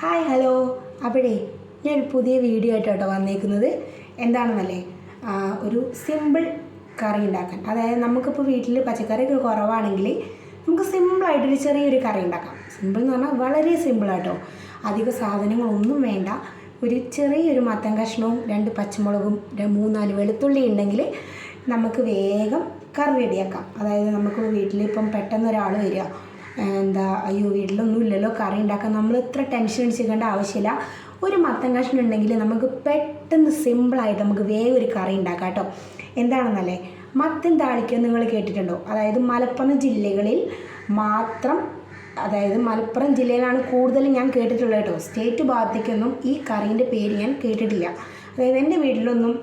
Hi hello. അപ്പോഴേ ഞാനൊരു പുതിയ വീഡിയോ ആയിട്ട് കേട്ടോ വന്നേക്കുന്നത്. എന്താണെന്നല്ലേ? ഒരു സിമ്പിൾ കറി ഉണ്ടാക്കാൻ. അതായത് നമുക്കിപ്പോൾ വീട്ടിൽ പച്ചക്കറിയൊക്കെ കുറവാണെങ്കിൽ നമുക്ക് സിമ്പിളായിട്ടൊരു ചെറിയൊരു കറി ഉണ്ടാക്കാം. സിമ്പിൾ എന്ന് പറഞ്ഞാൽ വളരെ സിമ്പിളാട്ടോ അധിക സാധനങ്ങളൊന്നും വേണ്ട. ഒരു ചെറിയൊരു മത്തൻ കഷ്ണവും രണ്ട് പച്ചമുളകും മൂന്നാൽ വെളുത്തുള്ളി ഉണ്ടെങ്കിൽ നമുക്ക് വേഗം കറി റെഡിയാക്കാം അതായത് നമുക്ക് വീട്ടിൽ ഇപ്പം പെട്ടെന്ന് ഒരാൾ വരിക. എന്താ അയ്യോ വീട്ടിലൊന്നും ഇല്ലല്ലോ കറി ഉണ്ടാക്കാൻ നമ്മൾ ഇത്ര ടെൻഷൻ അടിച്ചിരിക്കേണ്ട ആവശ്യമില്ല. ഒരു മത്തൻ കഷ്ണം ഉണ്ടെങ്കിൽ നമുക്ക് പെട്ടെന്ന് സിമ്പിളായിട്ട് നമുക്ക് വേഗം ഒരു കറി ഉണ്ടാക്കാം കേട്ടോ. എന്താണെന്നല്ലേ? മത്തൻ താളിക്കുക നിങ്ങൾ കേട്ടിട്ടുണ്ടോ? അതായത് മലപ്പുറം ജില്ലകളിൽ മാത്രം അതായത് മലപ്പുറം ജില്ലയിലാണ് കൂടുതലും ഞാൻ കേട്ടിട്ടുള്ളത് കേട്ടോ. സ്റ്റേറ്റ് ഭാഗത്തേക്കൊന്നും ഈ കറീന്റെ പേര് ഞാൻ കേട്ടിട്ടില്ല. അതായത് എന്റെ വീട്ടിലൊന്നും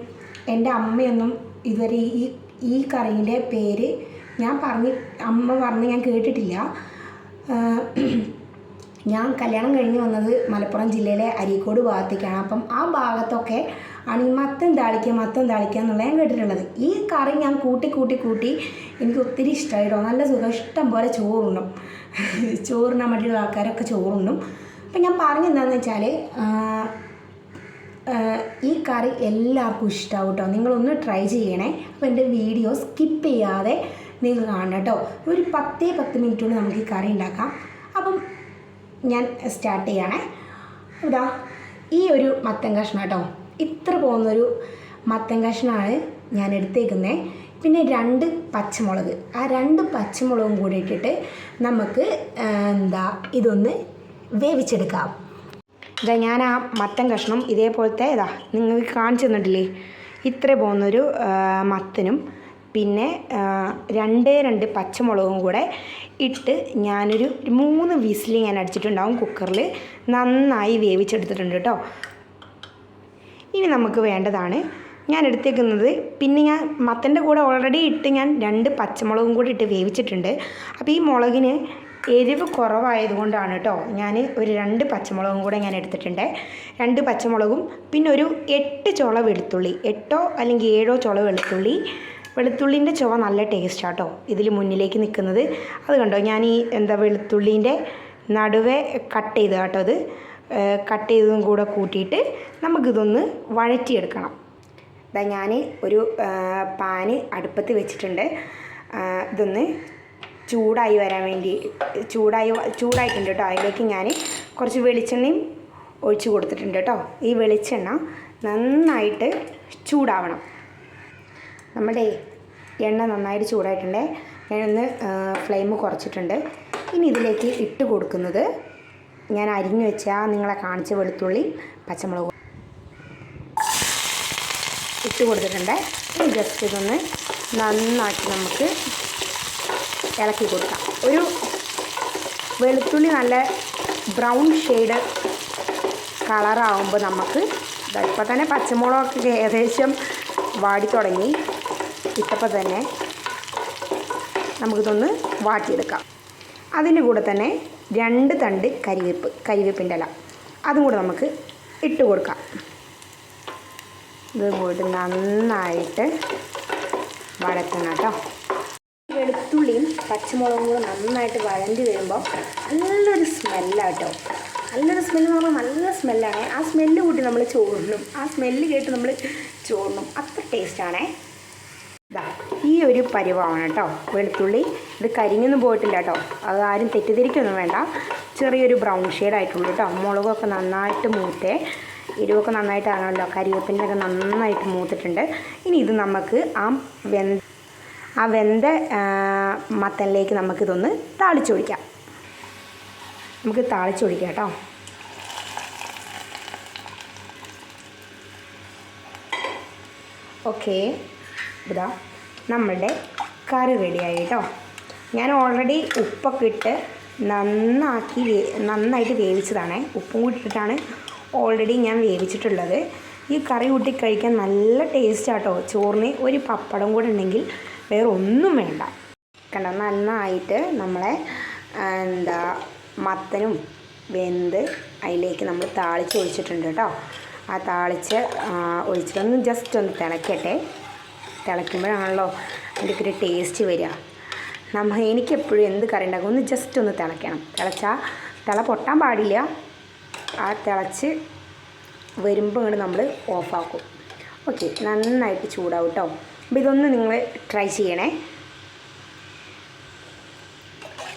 എന്റെ അമ്മയൊന്നും ഇതുവരെ ഈ ഈ കറീന്റെ പേര് ഞാൻ പറഞ്ഞ് അമ്മ പറഞ്ഞ് ഞാൻ കേട്ടിട്ടില്ല. ഞാൻ കല്യാണം കഴിഞ്ഞ് വന്നത് മലപ്പുറം ജില്ലയിലെ അരീക്കോട് ഭാഗത്തേക്കാണ്. അപ്പം ആ ഭാഗത്തൊക്കെ ആണ് ഈ മത്തം താളിക്കുക മത്തം താളിക്കുക എന്നുള്ളത് ഞാൻ കേട്ടിട്ടുള്ളത്. ഈ കറി ഞാൻ കൂട്ടി കൂട്ടി കൂട്ടി എനിക്ക് ഒത്തിരി ഇഷ്ടമായിട്ടോ നല്ല സുഖം. ഇഷ്ടം പോലെ ചോറുണ്ണും. ചോറിനാൻ വേണ്ടിയുള്ള ആൾക്കാരൊക്കെ ചോറുണ്ണും. അപ്പം ഞാൻ പറഞ്ഞെന്താണെന്ന് വെച്ചാൽ ഈ കറി എല്ലാവർക്കും ഇഷ്ടമാവും കേട്ടോ. നിങ്ങളൊന്ന് ട്രൈ ചെയ്യണേ. അപ്പോൾ എന്റെ വീഡിയോ സ്കിപ്പ് ചെയ്യാതെ നിങ്ങൾ കാണണം കേട്ടോ. ഒരു പത്തേ പത്ത് മിനിറ്റ് കൊണ്ട് നമുക്ക് ഈ കറി ഉണ്ടാക്കാം. അപ്പം ഞാൻ സ്റ്റാർട്ട് ചെയ്യണേ. ഇതാ ഈ ഒരു മത്തൻ കഷ്ണം കേട്ടോ. ഇത്ര പോകുന്നൊരു മത്തൻ കഷ്ണമാണ് ഞാൻ എടുത്തേക്കുന്നത് പിന്നെ രണ്ട് പച്ചമുളക്. ആ രണ്ട് പച്ചമുളകും കൂടി ഇട്ടിട്ട് നമുക്ക് എന്താ ഇതൊന്ന് വേവിച്ചെടുക്കാം. ഇതാ ഞാൻ ആ മത്തൻ കഷ്ണം ഇതേപോലത്തെ ഇതാ നിങ്ങൾക്ക് കാണിച്ചു തന്നിട്ടില്ലേ? ഇത്ര പോകുന്നൊരു മത്തനും പിന്നെ രണ്ട് രണ്ടേ പച്ചമുളകും കൂടെ ഇട്ട് ഞാനൊരു മൂന്ന് വിസിൽ ഞാൻ അടിച്ചിട്ടുണ്ടാവും കുക്കറിൽ നന്നായി വേവിച്ചെടുത്തിട്ടുണ്ട് കേട്ടോ ഇനി നമുക്ക് വേണ്ടതാണ്. ഞാൻ എടുത്തേക്കുന്നത് പിന്നെ ഞാൻ മത്തന്റെ കൂടെ ഓൾറെഡി ഇട്ട് ഞാൻ രണ്ട് പച്ചമുളകും കൂടി ഇട്ട് വേവിച്ചിട്ടുണ്ട്. അപ്പോൾ ഈ മുളകിന് എരിവ് കുറവായതുകൊണ്ടാണ് കേട്ടോ ഞാൻ ഒരു രണ്ട് പച്ചമുളകും കൂടെ ഞാൻ എടുത്തിട്ടുണ്ട്. രണ്ട് പച്ചമുളകും പിന്നെ ഒരു എട്ട് ചുള വെളുത്തുള്ളി എട്ടോ അല്ലെങ്കിൽ ഏഴോ ചുള വെളുത്തുള്ളി വെളുത്തുള്ളിന്റെ ചുവ നല്ല ടേസ്റ്റ് കേട്ടോ ഇതിൽ മുന്നിലേക്ക് നിൽക്കുന്നത് അത് കണ്ടോ? ഞാൻ ഈ എന്താ വെളുത്തുള്ളീന്റെ നടുവേ കട്ട് ചെയ്ത് കേട്ടോ അത് കട്ട് ചെയ്തതും കൂടെ കൂട്ടിയിട്ട് നമുക്കിതൊന്ന് വഴറ്റിയെടുക്കണം. ഇതാ ഞാൻ ഒരു പാന് അടുപ്പത്ത് വെച്ചിട്ടുണ്ട്. ഇതൊന്ന് ചൂടായി വരാൻ വേണ്ടി ചൂടായി ചൂടായിട്ടുണ്ട് കേട്ടോ. അതിലേക്ക് ഞാൻ കുറച്ച് വെളിച്ചെണ്ണയും ഒഴിച്ചു കൊടുത്തിട്ടുണ്ട് കേട്ടോ. ഈ വെളിച്ചെണ്ണ നന്നായിട്ട് ചൂടാവണം. നമ്മുടെ എണ്ണ നന്നായിട്ട് ചൂടായിട്ടുണ്ട്. ഞാനൊന്ന് ഫ്ലെയിം കുറച്ചിട്ടുണ്ട്. ഇനി ഇതിലേക്ക് ഇട്ട് കൊടുക്കുന്നത് ഞാൻ അരിഞ്ഞു വെച്ച നിങ്ങളെ കാണിച്ച വെളുത്തുള്ളി പച്ചമുളക് ഇട്ട് കൊടുത്തിട്ടുണ്ട്. ഇനി ജസ്റ്റ് ഇതൊന്ന് നന്നാക്കി നമുക്ക് ഇളക്കി കൊടുക്കാം. ഒരു വെളുത്തുള്ളി നല്ല ബ്രൗൺ ഷെയ്ഡ് കളറാവുമ്പോൾ നമുക്ക് ഇപ്പം തന്നെ പച്ചമുളകൊക്കെ ഏകദേശം വാടി തുടങ്ങി. ഇട്ടപ്പോൾ തന്നെ നമുക്കിതൊന്ന് വാട്ടിയെടുക്കാം. അതിന്റെ കൂടെ തന്നെ രണ്ട് തണ്ട് കരിവേപ്പ് കരിവേപ്പിന്റെ ഇല. അതും കൂടെ നമുക്ക് ഇട്ട് കൊടുക്കാം. ഇത് കൂടി നന്നായിട്ട് വഴറ്റണം കേട്ടോ. വെളുത്തുള്ളിയും പച്ചമുളകും കൂടെ നന്നായിട്ട് വഴണ്ടി വരുമ്പോൾ നല്ലൊരു സ്മെല്ലാട്ടോ നല്ലൊരു സ്മെല്ല് എന്ന് പറഞ്ഞാൽ നല്ല സ്മെല്ലാണ് ആ സ്മെല്ല് കൂട്ടി നമ്മൾ ചോറിനും ആ സ്മെല്ല് കേട്ട് നമ്മൾ ചോറിനും അത്ര ടേസ്റ്റാണേ പരിവാണ് കേട്ടോ. വെളുത്തുള്ളി. ഇത് കരിഞ്ഞൊന്നും പോയിട്ടില്ല കേട്ടോ. അത് ആരും തെറ്റിദ്ധരിക്കൊന്നും വേണ്ട. ചെറിയൊരു ബ്രൗൺ ഷെയ്ഡ് ആയിട്ടുള്ളൂ കേട്ടോ. മുളകൊക്കെ നന്നായിട്ട് മൂത്തേ. എരിവൊക്കെ നന്നായിട്ട് ആണല്ലോ. ഒക്കെ നന്നായിട്ട് മൂത്തിട്ടുണ്ട്. ഇനി ഇത് നമുക്ക് ആ വെന്ത ആ വെന്ത മത്തനിലേക്ക് നമുക്കിതൊന്ന് താളിച്ചൊടിക്കാം നമുക്ക് താളിച്ചൊഴിക്കാം കേട്ടോ. ഓക്കെ. ഇതാ. നമ്മളുടെ കറി റെഡിയായി കേട്ടോ. ഞാൻ ഓൾറെഡി ഉപ്പൊക്കെ ഇട്ട് നന്നാക്കി നന്നായിട്ട് വേവിച്ചതാണ്. ഉപ്പും കൂടി ഇട്ടിട്ടാണ് ഓൾറെഡി ഞാൻ വേവിച്ചിട്ടുള്ളത്. ഈ കറി കൂട്ടി കഴിക്കാൻ നല്ല ടേസ്റ്റ് ആട്ടോ. ചോറിന് ഒരു പപ്പടം കൂടെ ഉണ്ടെങ്കിൽ വേറെ ഒന്നും വേണ്ട. കണ്ട? നന്നായിട്ട് നമ്മളെ എന്താ മത്തനും വെന്ത് അതിലേക്ക് നമ്മൾ താളിച്ച് ഒഴിച്ചിട്ടുണ്ട് കേട്ടോ. ആ താളിച്ച് ഒഴിച്ചിട്ടൊന്ന് ജസ്റ്റ് ഒന്ന് തിളക്കട്ടെ. തിളയ്ക്കുമ്പോഴാണല്ലോ അതിന്റെ ഒരു ടേസ്റ്റ് വരിക. നമ്മൾ എനിക്കെപ്പോഴും എന്ത് കറി ഉണ്ടാക്കും? ഒന്ന് ജസ്റ്റ് ഒന്ന് തിളയ്ക്കണം. തിളച്ചാൽ തിള പൊട്ടാൻ പാടില്ല. ആ തിളച്ച് വരുമ്പോൾ ഇങ്ങോട്ട് നമ്മൾ ഓഫാക്കും ഓക്കെ നന്നായിട്ട് ചൂടാവും കേട്ടോ അപ്പോൾ ഇതൊന്ന് നിങ്ങൾ ട്രൈ ചെയ്യണേ.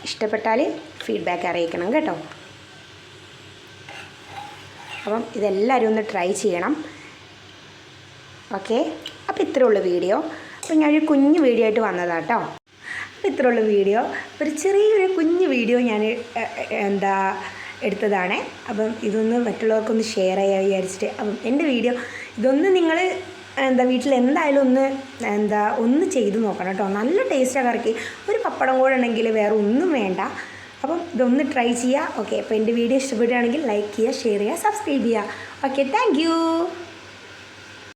ഇഷ്ടപ്പെട്ടാൽ ഫീഡ്ബാക്ക് അറിയിക്കണം കേട്ടോ. അപ്പം ഇതെല്ലാവരും ഒന്ന് ട്രൈ ചെയ്യണം. ഓക്കെ അപ്പോൾ ഉള്ളൂ വീഡിയോ. അപ്പോൾ ഞാനൊരു കുഞ്ഞു വീഡിയോ ആയിട്ട് വന്നതാണ് കേട്ടോ അപ്പോൾ ഉള്ളൂ വീഡിയോ. ഒരു ചെറിയൊരു കുഞ്ഞു വീഡിയോ ഞാൻ എന്താ എടുത്തതാണ്. അപ്പം ഇതൊന്ന് മറ്റുള്ളവർക്കൊന്ന് ഷെയർ ചെയ്യാൻ വിചാരിച്ചിട്ട്. അപ്പം എന്റെ വീഡിയോ ഇതൊന്ന് നിങ്ങൾ എന്താ വീട്ടിൽ എന്തായാലും ഒന്ന് എന്താ ഒന്ന് ചെയ്ത് നോക്കണം കേട്ടോ നല്ല ടേസ്റ്റാണ് കറക്കി. ഒരു പപ്പടം കൂടെ ഉണ്ടെങ്കിൽ വേറെ ഒന്നും വേണ്ട. അപ്പം ഇതൊന്ന് ട്രൈ ചെയ്യുക ഓക്കെ അപ്പോൾ എന്റെ വീഡിയോ ഇഷ്ടപ്പെടുകയാണെങ്കിൽ ലൈക്ക് ചെയ്യുക ഷെയർ ചെയ്യുക സബ്സ്ക്രൈബ് ചെയ്യുക ഓക്കെ താങ്ക്